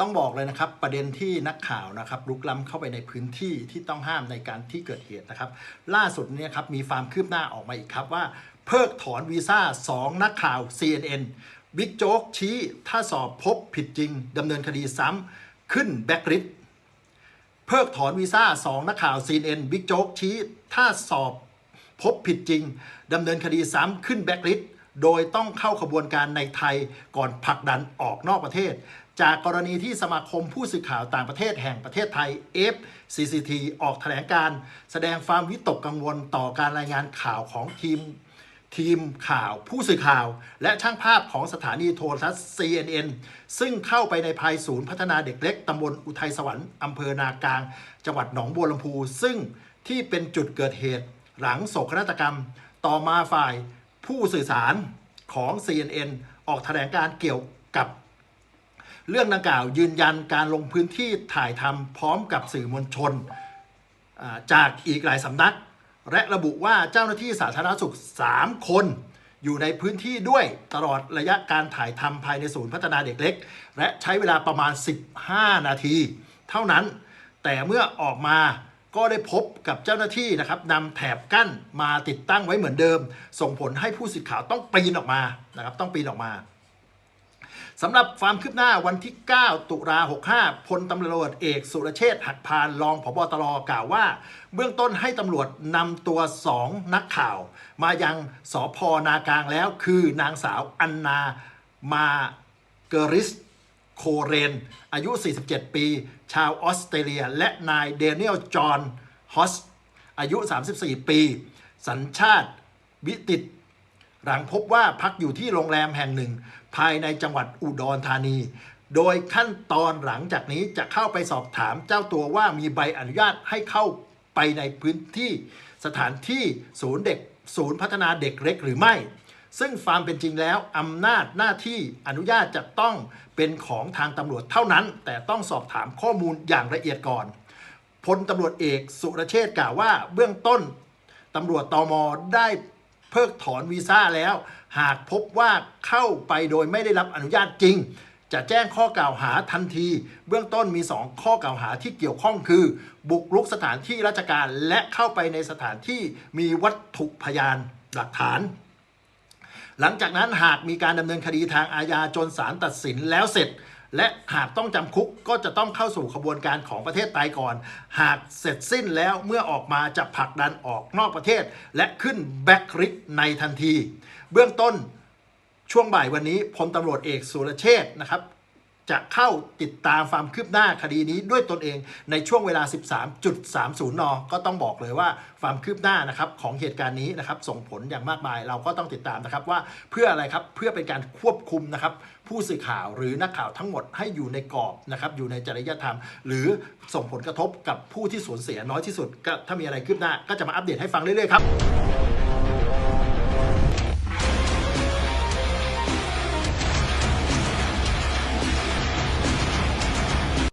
ต้องบอกเลยนะครับประเด็นที่นักข่าวนะครับลุกล้ำเข้าไปในพื้นที่ที่ต้องห้ามในการที่เกิดเหตุนะครับ ล่าสุดเนี่ยครับมีความคืบหน้าออกมาอีกครับว่า เพิกถอนวีซ่า 2 นักข่าว CNN บิ๊กโจ๊กชี้ถ้าสอบพบผิดจริงดำเนินคดีซ้ำขึ้นแบ็กลิสเพิกถอนวีซ่า 2 นักข่าว CNN บิ๊กโจ๊กชี้ถ้าสอบพบผิดจริงดำเนินคดีซ้ำขึ้นแบ็กลิสโดยต้องเข้าขบวนการในไทยก่อนผลักดันออกนอกประเทศ จากกรณีที่สมาคมผู้สื่อข่าวต่างประเทศแห่งประเทศไทย FCCT ออกแถลงการแสดงความวิตกกังวลต่อการรายงานข่าวของทีม ทีมข่าวผู้สื่อข่าว และช่างภาพของสถานีโทรทัศน์ CNN ซึ่งเข้าไปในภายศูนย์พัฒนาเด็กเล็กตำบลอุทัยสวรรค์อำเภอนากลาง จังหวัดหนองบัวลำพู ซึ่งที่เป็นจุดเกิดเหตุ หลังโศกนาฏกรรม ต่อมาฝ่ายผู้สื่อสารของ CNN ออกแถลงการเกี่ยวกับ เรื่องดังกล่าวยืนยันการลงพื้นที่ถ่ายทำพร้อมกับสื่อมวลชน จากอีกหลายสำนัก และระบุว่าเจ้าหน้าที่สาธารณสุข 3 คนอยู่ในพื้นที่ด้วยตลอดระยะการถ่ายทำภายในศูนย์พัฒนาเด็กเล็ก และใช้เวลาประมาณ 15 นาที เท่านั้น แต่เมื่อออกมาก็ได้พบกับเจ้าหน้าที่นะครับนำแถบกั้นมาติดตั้งไว้เหมือนเดิม ส่งผลให้ผู้สื่อข่าวต้องปีนออกมานะครับต้องปีนออกมา สำหรับความคืบหน้าวันที่ 9 ตุลา65พลตำรวจเอกสุรเชษฐ์หักพานรองผบตรกล่าวว่า เบื้องต้นให้ตำรวจนำตัว 2 นักข่าว มายังสพนากลางแล้ว คือนางสาวอันนามาเกอริสโคเรน อายุ 47 ปี ชาวออสเตรเลีย และนายเดเนียลจอห์นฮอสอายุ 34 ปี สัญชาติวิติต หลังพบว่าพักอยู่ที่โรงแรมแห่งหนึ่ง ภายในจังหวัดอุดรธานี โดยขั้นตอนหลังจากนี้จะเข้าไปสอบถามเจ้าตัวว่ามีใบอนุญาตให้เข้าไปในพื้นที่สถานที่ศูนย์เด็กศูนย์พัฒนาเด็กเล็กหรือไม่ ซึ่งความเป็นจริงแล้วอำนาจหน้าที่อนุญาตจะต้องเป็นของทางตำรวจเท่านั้น แต่ต้องสอบถามข้อมูลอย่างละเอียดก่อนพลตำรวจเอกสุรเชษฐ์กล่าวว่าเบื้องต้นตำรวจตอมได้ เพิกถอนวีซ่าแล้ว หากพบว่าเข้าไปโดยไม่ได้รับอนุญาตจริง จะแจ้งข้อกล่าวหาทันที เบื้องต้นมี 2 ข้อกล่าวหาที่เกี่ยวข้องคือ บุกรุกสถานที่ราชการและเข้าไปในสถานที่มีวัตถุพยานหลักฐานหลังจากนั้นหากมีการดำเนินคดีทางอาญาจนศาลตัดสินแล้วเสร็จ และหากต้องจำคุกก็จะต้องเข้าสู่ขบวนการของประเทศไทยก่อน หากเสร็จสิ้นแล้วเมื่อออกมาจะผลักดันออกนอกประเทศ และขึ้นแบ็คริกในทันที เบื้องต้นช่วงบ่ายวันนี้พลตำรวจเอกสุรเชษ์นะครับ จะเข้าติดตามความคืบหน้าคดีนี้ด้วยตนเองในช่วงเวลา 13.30 น ก็ต้องบอกเลยว่าความคืบหน้านะครับของเหตุการณ์นี้นะครับส่งผลอย่างมากมายเราก็ต้องติดตามนะครับว่าเพื่ออะไรครับเพื่อเป็นการควบคุมนะครับผู้สื่อข่าวหรือนักข่าวทั้งหมดให้อยู่ในกรอบนะครับอยู่ในจริยธรรม หรือส่งผลกระทบกับผู้ที่สูญเสียน้อยที่สุดก็ถ้ามีอะไรคืบหน้าก็จะมาอัปเดตให้ฟังเรื่อยๆครับ